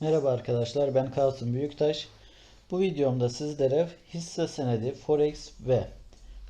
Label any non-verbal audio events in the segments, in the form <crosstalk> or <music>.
Merhaba arkadaşlar ben Kasım Büyüktaş. Bu videomda sizlere hisse senedi, forex ve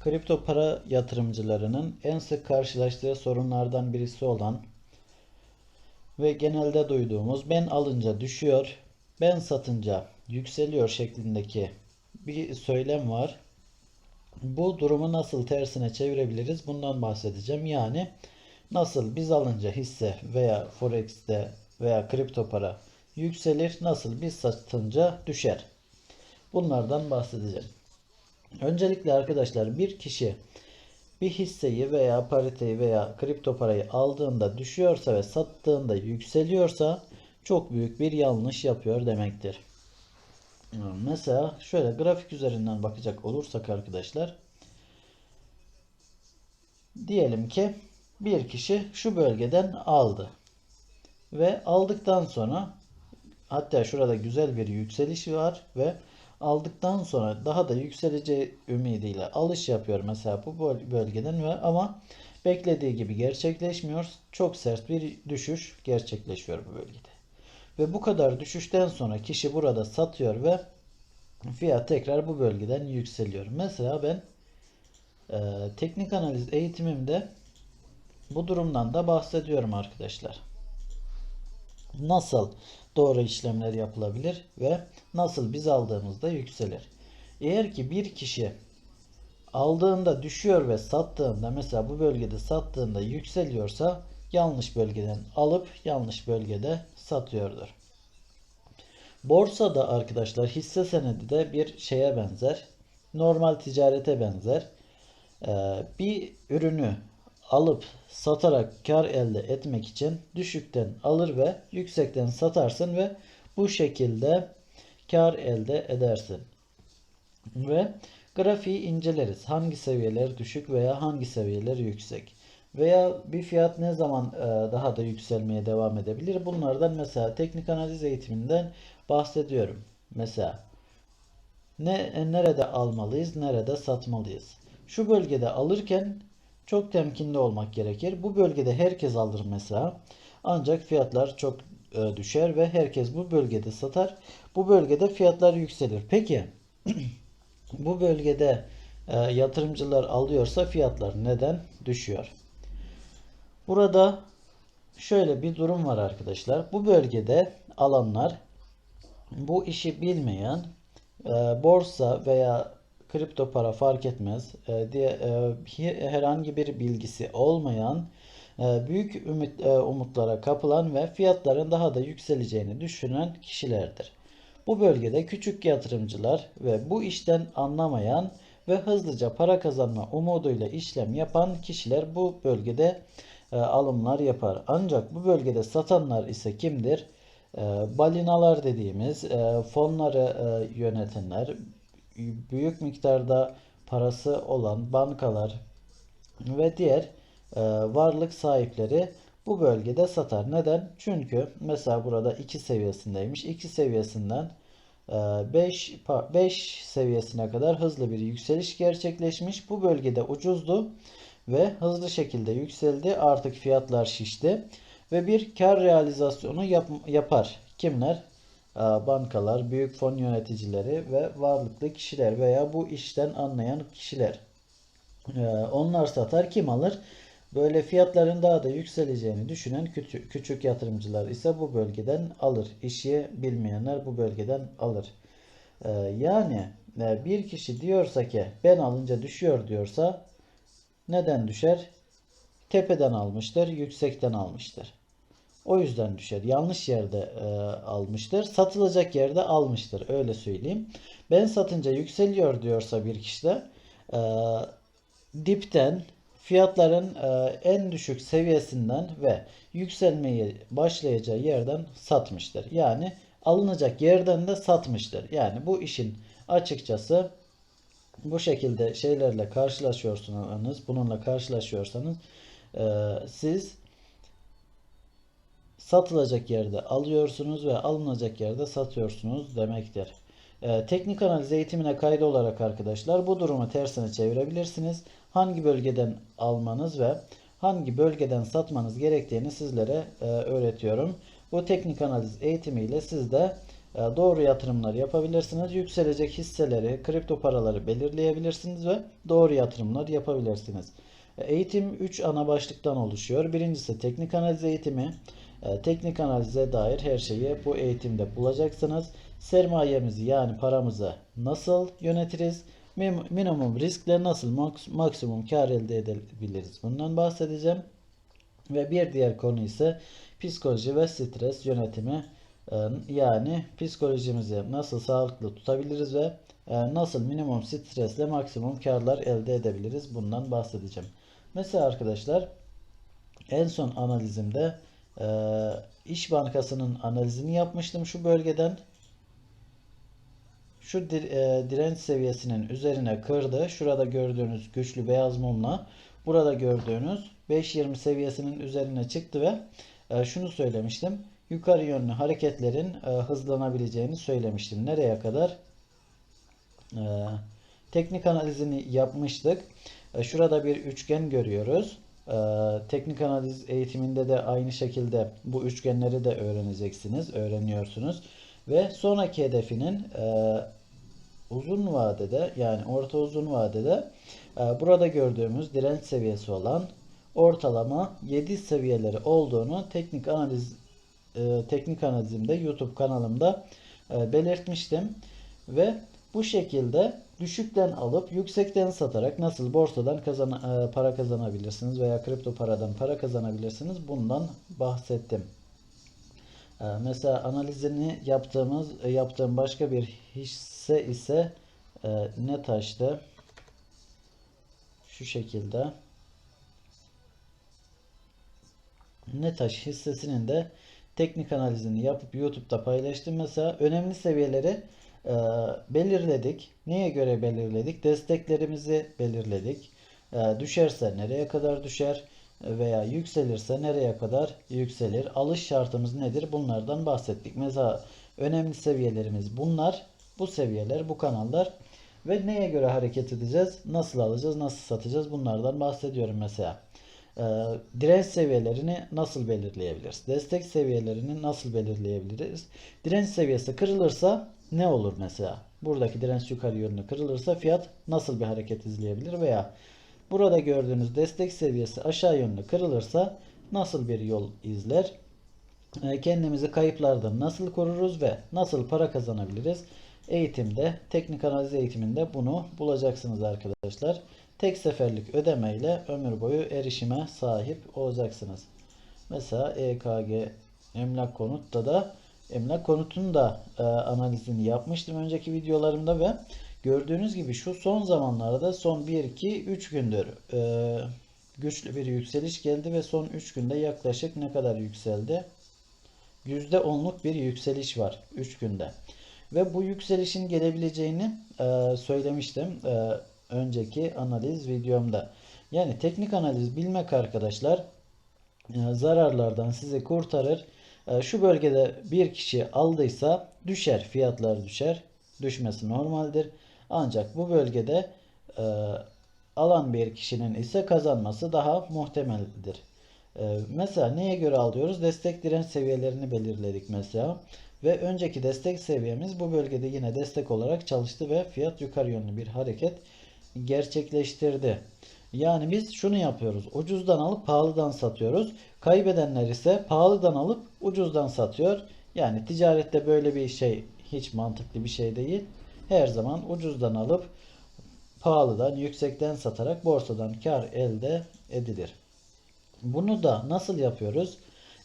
kripto para yatırımcılarının en sık karşılaştığı sorunlardan birisi olan ve genelde duyduğumuz ben alınca düşüyor, ben satınca yükseliyor şeklindeki bir söylem var. Bu durumu nasıl tersine çevirebiliriz bundan bahsedeceğim. Yani nasıl biz alınca hisse veya forex'te veya kripto para yükselir, nasıl biz satınca düşer. Bunlardan bahsedeceğim. Öncelikle arkadaşlar bir kişi bir hisseyi veya pariteyi veya kripto parayı aldığında düşüyorsa ve sattığında yükseliyorsa çok büyük bir yanlış yapıyor demektir. Mesela şöyle grafik üzerinden bakacak olursak arkadaşlar diyelim ki bir kişi şu bölgeden aldı ve aldıktan sonra hatta şurada güzel bir yükseliş var ve aldıktan sonra daha da yükseleceği ümidiyle alış yapıyor mesela bu bölgeden ve ama beklediği gibi gerçekleşmiyor. Çok sert bir düşüş gerçekleşiyor bu bölgede. Ve bu kadar düşüşten sonra kişi burada satıyor ve fiyat tekrar bu bölgeden yükseliyor. Mesela ben e, teknik analiz eğitimimde bu durumdan da bahsediyorum arkadaşlar. Nasıl doğru işlemler yapılabilir ve nasıl biz aldığımızda yükselir. Eğer ki bir kişi aldığında düşüyor ve sattığında mesela bu bölgede sattığında yükseliyorsa yanlış bölgeden alıp yanlış bölgede satıyordur. Borsada arkadaşlar hisse senedi de bir şeye benzer. Normal ticarete benzer. Ee, bir ürünü alıp satarak kar elde etmek için düşükten alır ve yüksekten satarsın ve bu şekilde kar elde edersin. Ve grafiği inceleriz. Hangi seviyeler düşük veya hangi seviyeler yüksek. Veya bir fiyat ne zaman e, daha da yükselmeye devam edebilir? Bunlardan mesela teknik analiz eğitiminden bahsediyorum. Mesela ne nerede almalıyız, nerede satmalıyız? Şu bölgede alırken çok temkinli olmak gerekir. Bu bölgede herkes alır mesela. Ancak fiyatlar çok e, düşer ve herkes bu bölgede satar. Bu bölgede fiyatlar yükselir. Peki <clears throat> bu bölgede e, yatırımcılar alıyorsa fiyatlar neden düşüyor? Burada şöyle bir durum var arkadaşlar. Bu bölgede alanlar bu işi bilmeyen e, borsa veya kripto para fark etmez e, diye e, herhangi bir bilgisi olmayan e, büyük ümit, e, umutlara kapılan ve fiyatların daha da yükseleceğini düşünen kişilerdir. Bu bölgede küçük yatırımcılar ve bu işten anlamayan ve hızlıca para kazanma umuduyla işlem yapan kişiler bu bölgede e, alımlar yapar. Ancak bu bölgede satanlar ise kimdir? E, balinalar dediğimiz e, fonları e, yönetenler, büyük miktarda parası olan bankalar ve diğer e, varlık sahipleri bu bölgede satar. Neden? Çünkü mesela burada 2 seviyesindeymiş. 2 seviyesinden 5 e, 5 seviyesine kadar hızlı bir yükseliş gerçekleşmiş. Bu bölgede ucuzdu ve hızlı şekilde yükseldi. Artık fiyatlar şişti ve bir kar realizasyonu yap, yapar. Kimler? Bankalar, büyük fon yöneticileri ve varlıklı kişiler veya bu işten anlayan kişiler. Onlar satar kim alır? Böyle fiyatların daha da yükseleceğini düşünen küçük, küçük yatırımcılar ise bu bölgeden alır. İşi bilmeyenler bu bölgeden alır. Yani bir kişi diyorsa ki ben alınca düşüyor diyorsa neden düşer? Tepeden almıştır, yüksekten almıştır. O yüzden düşer. Yanlış yerde e, almıştır. Satılacak yerde almıştır. Öyle söyleyeyim. Ben satınca yükseliyor diyorsa bir kişi de e, dipten fiyatların e, en düşük seviyesinden ve yükselmeyi başlayacağı yerden satmıştır. Yani alınacak yerden de satmıştır. Yani bu işin açıkçası bu şekilde şeylerle karşılaşıyorsanız, bununla karşılaşıyorsanız e, siz satılacak yerde alıyorsunuz ve alınacak yerde satıyorsunuz demektir. Ee, teknik analiz eğitimine kaydı olarak arkadaşlar bu durumu tersine çevirebilirsiniz. Hangi bölgeden almanız ve hangi bölgeden satmanız gerektiğini sizlere e, öğretiyorum. Bu teknik analiz eğitimiyle siz de e, doğru yatırımlar yapabilirsiniz. Yükselecek hisseleri, kripto paraları belirleyebilirsiniz ve doğru yatırımlar yapabilirsiniz. Eğitim 3 ana başlıktan oluşuyor. Birincisi teknik analiz eğitimi. E, Teknik analize dair her şeyi bu eğitimde bulacaksınız. Sermayemizi yani paramızı nasıl yönetiriz? Min- Minimum riskle nasıl maks- maksimum kar elde edebiliriz? Bundan bahsedeceğim. Ve bir diğer konu ise psikoloji ve stres yönetimi. Ee, Yani psikolojimizi nasıl sağlıklı tutabiliriz ve e, nasıl minimum stresle maksimum karlar elde edebiliriz? Bundan bahsedeceğim. Mesela arkadaşlar en son analizimde e, İş Bankası'nın analizini yapmıştım şu bölgeden. Şu e, direnç seviyesinin üzerine kırdı. Şurada gördüğünüz güçlü beyaz mumla burada gördüğünüz 5.20 seviyesinin üzerine çıktı ve e, şunu söylemiştim. Yukarı yönlü hareketlerin e, hızlanabileceğini söylemiştim. Nereye kadar? Teknik analizini yapmıştık. Şurada bir üçgen görüyoruz. E, teknik analiz eğitiminde de aynı şekilde bu üçgenleri de öğreneceksiniz, öğreniyorsunuz. Ve sonraki hedefinin e, uzun vadede yani orta uzun vadede e, burada gördüğümüz direnç seviyesi olan ortalama 7 seviyeleri olduğunu teknik analiz e, teknik analizimde YouTube kanalımda e, belirtmiştim ve bu şekilde düşükten alıp yüksekten satarak nasıl borsadan kazan e, para kazanabilirsiniz veya kripto paradan para kazanabilirsiniz bundan bahsettim. Ee, Mesela analizini yaptığımız e, yaptığım başka bir hisse ise e, ne taştı? Şu şekilde. Netaş hissesinin de teknik analizini yapıp YouTube'da paylaştım. Mesela önemli seviyeleri e, belirledik. Neye göre belirledik? Desteklerimizi belirledik. E, düşerse nereye kadar düşer? veya yükselirse nereye kadar yükselir? Alış şartımız nedir? Bunlardan bahsettik. Mesela önemli seviyelerimiz bunlar. Bu seviyeler, bu kanallar ve neye göre hareket edeceğiz? Nasıl alacağız? Nasıl satacağız? Bunlardan bahsediyorum mesela. Ee, direnç seviyelerini nasıl belirleyebiliriz? Destek seviyelerini nasıl belirleyebiliriz? Direnç seviyesi kırılırsa ne olur mesela? Buradaki direnç yukarı yönlü kırılırsa fiyat nasıl bir hareket izleyebilir veya Burada gördüğünüz destek seviyesi aşağı yönlü kırılırsa nasıl bir yol izler? E, Kendimizi kayıplardan nasıl koruruz ve nasıl para kazanabiliriz? Eğitimde, teknik analiz eğitiminde bunu bulacaksınız arkadaşlar. Tek seferlik ödemeyle ömür boyu erişime sahip olacaksınız. Mesela EKG emlak konutta da emlak konutun da e, analizini yapmıştım önceki videolarımda ve Gördüğünüz gibi şu son zamanlarda son 1 2 3 gündür e, güçlü bir yükseliş geldi ve son 3 günde yaklaşık ne kadar yükseldi? %10'luk bir yükseliş var 3 günde. Ve bu yükselişin gelebileceğini e, söylemiştim e, önceki analiz videomda. Yani teknik analiz bilmek arkadaşlar e, zararlardan sizi kurtarır. E, şu bölgede bir kişi aldıysa düşer, fiyatlar düşer. Düşmesi normaldir. Ancak bu bölgede e, alan bir kişinin ise kazanması daha muhtemeldir. E, mesela neye göre alıyoruz? Destek direnç seviyelerini belirledik mesela. Ve önceki destek seviyemiz bu bölgede yine destek olarak çalıştı ve fiyat yukarı yönlü bir hareket gerçekleştirdi. Yani biz şunu yapıyoruz. Ucuzdan alıp pahalıdan satıyoruz. Kaybedenler ise pahalıdan alıp ucuzdan satıyor. Yani ticarette böyle bir şey hiç mantıklı bir şey değil her zaman ucuzdan alıp pahalıdan, yüksekten satarak borsadan kar elde edilir. Bunu da nasıl yapıyoruz?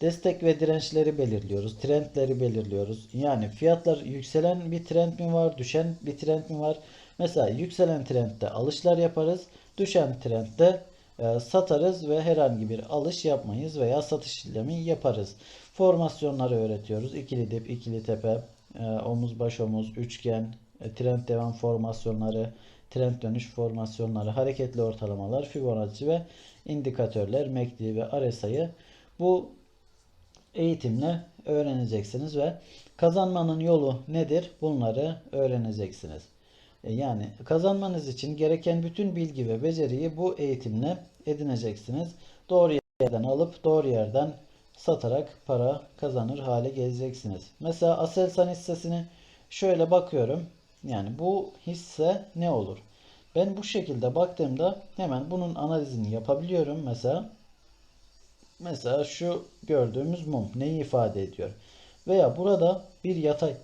Destek ve dirençleri belirliyoruz. Trendleri belirliyoruz. Yani fiyatlar yükselen bir trend mi var? Düşen bir trend mi var? Mesela yükselen trendde alışlar yaparız. Düşen trendde e, satarız ve herhangi bir alış yapmayız veya satış işlemi yaparız. Formasyonları öğretiyoruz. İkili dip, ikili tepe, e, omuz baş omuz, üçgen, e, trend devam formasyonları, trend dönüş formasyonları, hareketli ortalamalar, Fibonacci ve indikatörler, MACD ve RSI'yi bu eğitimle öğreneceksiniz ve kazanmanın yolu nedir? Bunları öğreneceksiniz. E, Yani kazanmanız için gereken bütün bilgi ve beceriyi bu eğitimle edineceksiniz. Doğru yerden alıp doğru yerden satarak para kazanır hale geleceksiniz. Mesela Aselsan hissesini şöyle bakıyorum. Yani bu hisse ne olur? Ben bu şekilde baktığımda hemen bunun analizini yapabiliyorum. Mesela mesela şu gördüğümüz mum neyi ifade ediyor? Veya burada bir yatay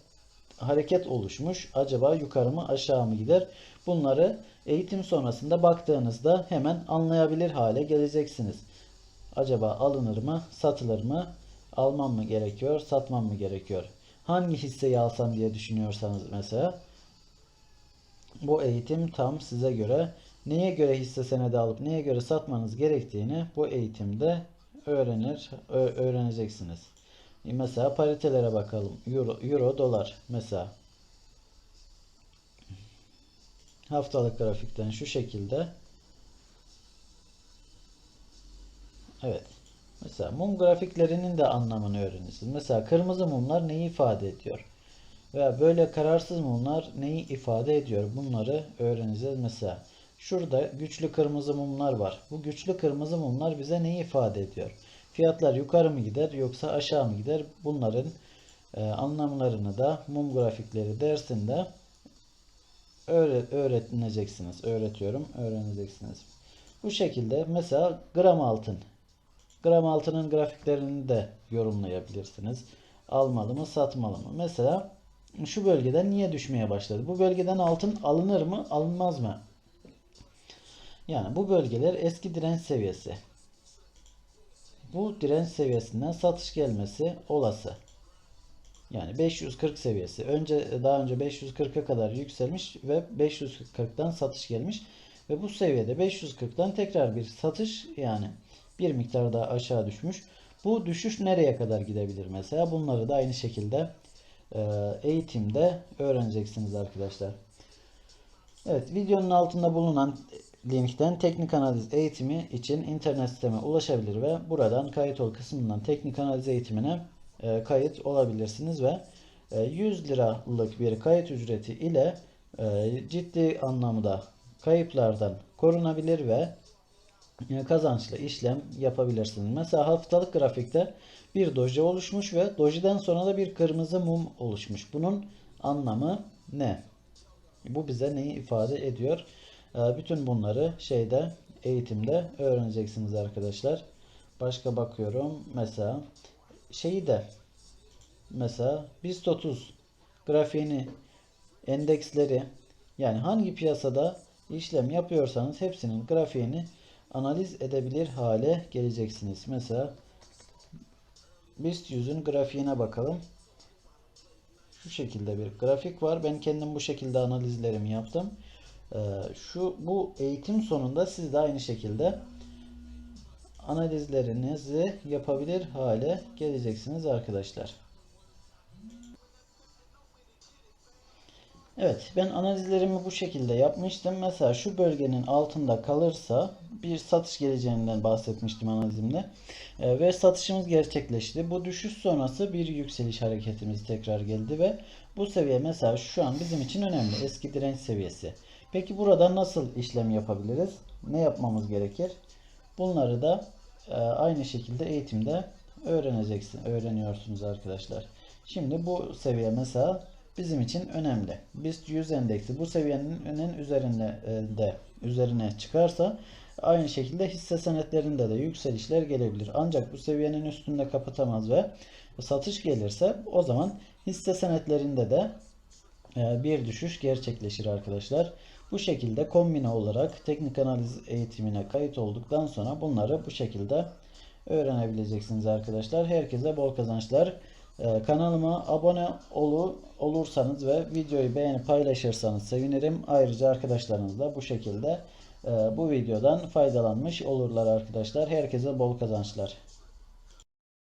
hareket oluşmuş. Acaba yukarı mı aşağı mı gider? Bunları eğitim sonrasında baktığınızda hemen anlayabilir hale geleceksiniz. Acaba alınır mı, satılır mı, almam mı gerekiyor, satmam mı gerekiyor? Hangi hisseyi alsam diye düşünüyorsanız mesela bu eğitim tam size göre neye göre hisse senedi alıp neye göre satmanız gerektiğini bu eğitimde öğrenir öğreneceksiniz. E, Mesela paritelere bakalım. Euro, euro dolar mesela. Haftalık grafikten şu şekilde. Evet. Mesela mum grafiklerinin de anlamını öğrenirsiniz. Mesela kırmızı mumlar neyi ifade ediyor? Veya böyle kararsız mumlar neyi ifade ediyor? Bunları öğreneceğiz. Mesela şurada güçlü kırmızı mumlar var. Bu güçlü kırmızı mumlar bize neyi ifade ediyor? Fiyatlar yukarı mı gider yoksa aşağı mı gider? Bunların e, anlamlarını da mum grafikleri dersinde öğret öğretineceksiniz. Öğretiyorum, öğreneceksiniz. Bu şekilde mesela gram altın. Gram altının grafiklerini de yorumlayabilirsiniz. Almalı mı, satmalı mı? Mesela şu bölgeden niye düşmeye başladı? Bu bölgeden altın alınır mı, alınmaz mı? Yani bu bölgeler eski direnç seviyesi. Bu direnç seviyesinden satış gelmesi olası. Yani 540 seviyesi. Önce daha önce 540'a kadar yükselmiş ve 540'tan satış gelmiş ve bu seviyede 540'tan tekrar bir satış yani bir miktar daha aşağı düşmüş. Bu düşüş nereye kadar gidebilir mesela? Bunları da aynı şekilde e, eğitimde öğreneceksiniz arkadaşlar. Evet, videonun altında bulunan linkten teknik analiz eğitimi için internet siteme ulaşabilir ve buradan kayıt ol kısmından teknik analiz eğitimine e, kayıt olabilirsiniz ve e, 100 liralık bir kayıt ücreti ile e, ciddi anlamda kayıplardan korunabilir ve e, kazançlı işlem yapabilirsiniz. Mesela haftalık grafikte bir doji oluşmuş ve dojiden sonra da bir kırmızı mum oluşmuş. Bunun anlamı ne? Bu bize neyi ifade ediyor? E, Bütün bunları şeyde eğitimde öğreneceksiniz arkadaşlar. Başka bakıyorum. Mesela şeyi de mesela BIST 30 grafiğini endeksleri yani hangi piyasada işlem yapıyorsanız hepsinin grafiğini analiz edebilir hale geleceksiniz. Mesela BIST 100'ün grafiğine bakalım. Şu şekilde bir grafik var. Ben kendim bu şekilde analizlerimi yaptım. Ee, şu bu eğitim sonunda siz de aynı şekilde analizlerinizi yapabilir hale geleceksiniz arkadaşlar. Evet, ben analizlerimi bu şekilde yapmıştım. Mesela şu bölgenin altında kalırsa bir satış geleceğinden bahsetmiştim analizimde. Ee, ve satışımız gerçekleşti. Bu düşüş sonrası bir yükseliş hareketimiz tekrar geldi ve bu seviye mesela şu an bizim için önemli. Eski direnç seviyesi. Peki burada nasıl işlem yapabiliriz? Ne yapmamız gerekir? Bunları da e, aynı şekilde eğitimde öğreneceksin, öğreniyorsunuz arkadaşlar. Şimdi bu seviye mesela bizim için önemli. BIST 100 endeksi bu seviyenin üzerinde e, de üzerine çıkarsa aynı şekilde hisse senetlerinde de yükselişler gelebilir. Ancak bu seviyenin üstünde kapatamaz ve satış gelirse o zaman hisse senetlerinde de e, bir düşüş gerçekleşir arkadaşlar. Bu şekilde kombine olarak teknik analiz eğitimine kayıt olduktan sonra bunları bu şekilde öğrenebileceksiniz arkadaşlar. Herkese bol kazançlar. Ee, kanalıma abone olu, olursanız ve videoyu beğenip paylaşırsanız sevinirim. Ayrıca arkadaşlarınız da bu şekilde e, bu videodan faydalanmış olurlar arkadaşlar. Herkese bol kazançlar.